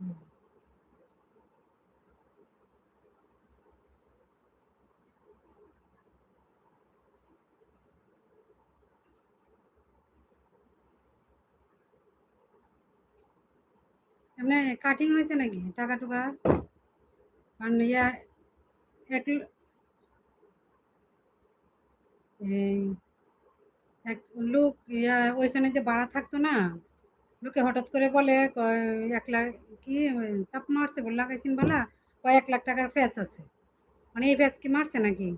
হুম। এমনি কাটিং হয়েছে নাকি টাকা টুকা আর ইয়া এক ল- এই এক লোক ইয়া ওইখানে যে ভাড়া থাকতো না লোকে হঠাৎ করে বলে এক লাখ, কি চাপ মারছে বলে লাগাইছেন বলা? কয়, এক লাখ টাকার ফ্যাস আছে। মানে এই ফ্যাস কি মারছে নাকি?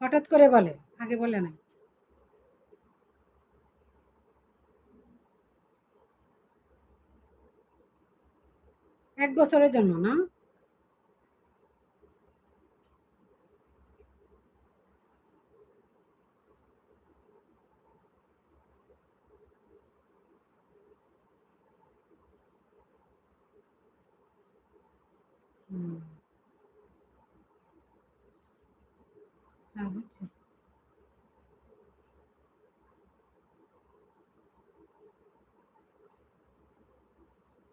হঠাৎ করে বলে, আগে বলে না এক বছরের জন্য না? হ্যাঁ বুঝছি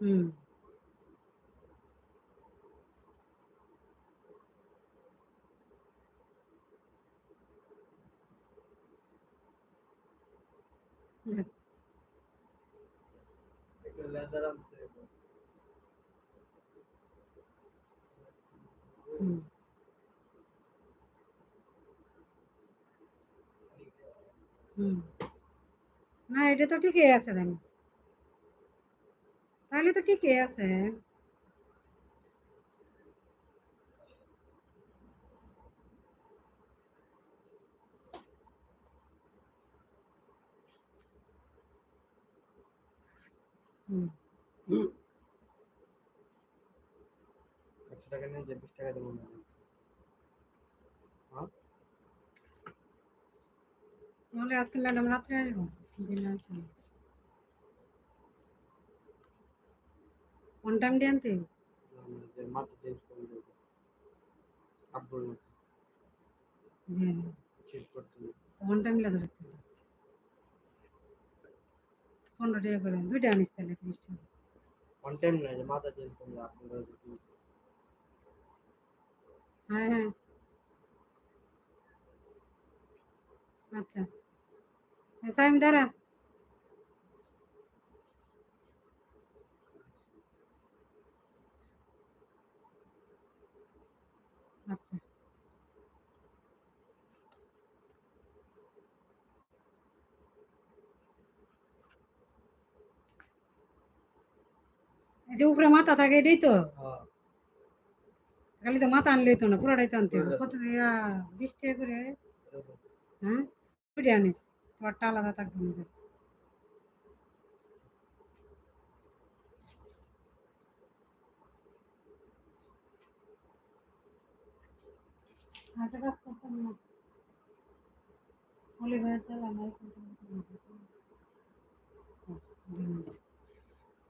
হুম যাক, হুম না এটা তো ঠিকই আছে তাহলে তাহলে তো ঠিকই আছে হুম একশো টাকা নিয়ে যে বিশ টাকা দেবো না তাহলে আজকে ম্যাডাম রাত্রে আসব দিনে আসব অন টাইম দিয়ে আনতে? না, না, মাথা চেঞ্জ করে দেবো আব্বুর মতো চেঞ্জ করতে হবে। অন টাইম লাগে রাখতে পনেরো টাকা করে দুইটা আনিস তাহলে ত্রিশ টাকা। টাইম না যে মাথা চেঞ্জ করলে আপনারা হ্যাঁ হ্যাঁ। আচ্ছা। সাইম দাঁড়া আচ্ছা এই যে উপরে মাথা থাকে এটাই তো খালি তো মাথা আনলেই তো না পুরোটাই তো আনতে হবে কত বিশ টাকা করে হ্যাঁ আনিস তোমারটা আলাদা থাকবে না। না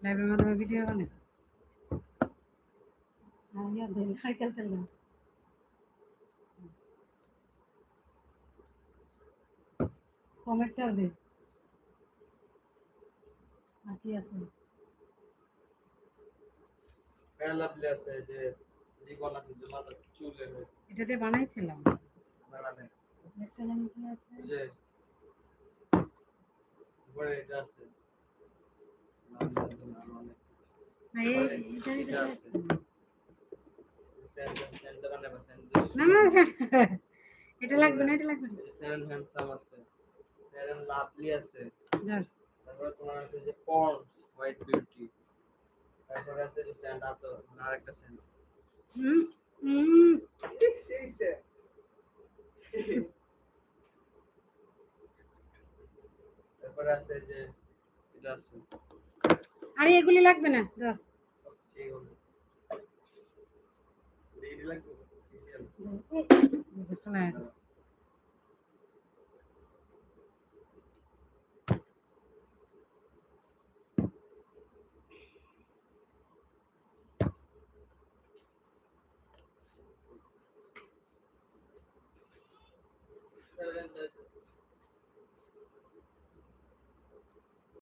লাইভের মাধ্যমে ভিডিও বানে হ্যাঁ ইয়া দেন কমেন্টটাও দে। আর কি আছে ফেয়ার আছে যে রিবন আছে যে মাথা চুলে এটা দিয়ে বানাইছিলাম। একটা জানি কি আছে? যে উপরে এটা আছে। না, নাম অনেক। না এই এটা এটা এটা আছে। স্যান্ড- স্যান্ড বানাবে, স্যান্ড না না এটা লাগবে না এটা লাগবে না। লাভলি আছে ধর তারপরে তোমার আছে যে পন্ডস হোয়াইট বিউটি তারপরে আছে যে স্যান্ড আতো মানে আরেকটা স্যান্ড হুম হুম তারপরে আছে যে এটা আছে আরে এগুলি লাগবে না ধর সেই হলো রেডি লাগবে the, the